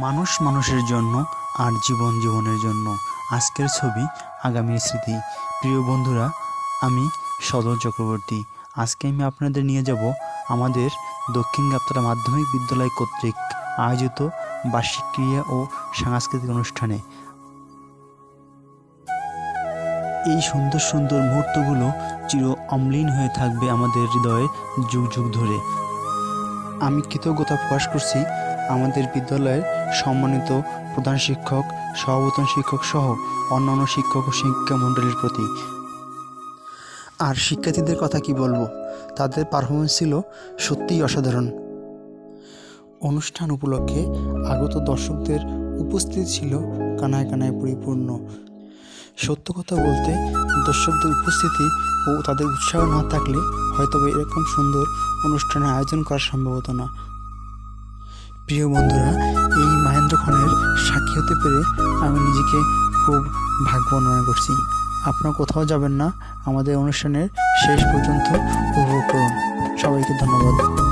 মানুষ মানুষের জন্য আর জীবন জীবনের জন্য। আজকের ছবি, আগামীর স্মৃতি। প্রিয় বন্ধুরা, আমি সদল চক্রবর্তী। আজকে আমি আপনাদের নিয়ে যাব আমাদের দক্ষিণ গাপ্তারা মাধ্যমিক বিদ্যালয় কর্তৃক আয়োজিত বার্ষিক ক্রিয়া ও সাংস্কৃতিক অনুষ্ঠানে। এই সুন্দর সুন্দর মুহূর্তগুলো চির অম্লীন হয়ে থাকবে আমাদের হৃদয়ে যুগ যুগ ধরে। আমি কৃতজ্ঞতা প্রকাশ করছি আমাদের বিদ্যালয়ের সম্মানিত প্রধান শিক্ষক সহবতন শিক্ষক সহ অন্যান্য শিক্ষক ও শিক্ষা মণ্ডলীর প্রতি। আর শিক্ষার্থীদের কথা কি বলব? তাদের পারফরমেন্স ছিল সত্যিই অসাধারণ। অনুষ্ঠান উপলক্ষে আগত দর্শকদের উপস্থিতি ছিল কানায় কানায় পরিপূর্ণ। সত্য কথা বলতে, দর্শকদের উপস্থিতি ও তাদের উৎসাহ না থাকলে হয়তো এরকম সুন্দর অনুষ্ঠানের আয়োজন করা সম্ভব হতো না। প্রিয় বন্ধুরা, এই মহেন্দ্র খনের সাক্ষী হতে পেরে আমি নিজেকে খুব ভাগ্যবান মনে করছি। আপনারা কোথাও যাবেন না, আমাদের অনুষ্ঠানের শেষ পর্যন্ত উপভোগ করুন। সবাইকে ধন্যবাদ।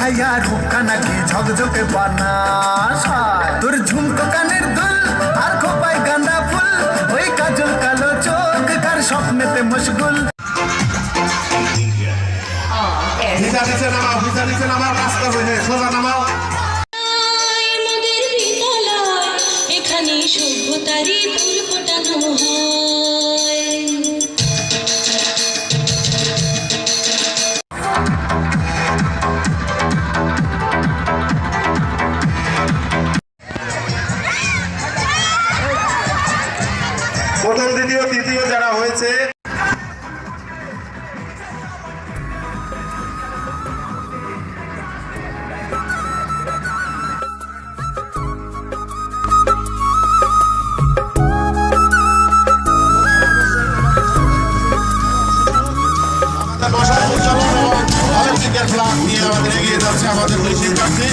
ইলিশ খাইয়া ঢুকা নাকি ঝকঝকে বানাস তোর ঝুমকো কানের দুল আর খোপায় গাঁদা ফুল ওই কাজল কালো চোখ কার স্বপ্নেতে মশগুল। ভিজা নিচে নামাও ভিজা নিচে নামাও রাস্তা হয়ে সোজা নামাও। এখানে সভ্যতারই ফুল ফোটানো হয়। প্রথম দ্বিতীয় তৃতীয় যারা হয়েছে আমাদের দুই শিক্ষার্থী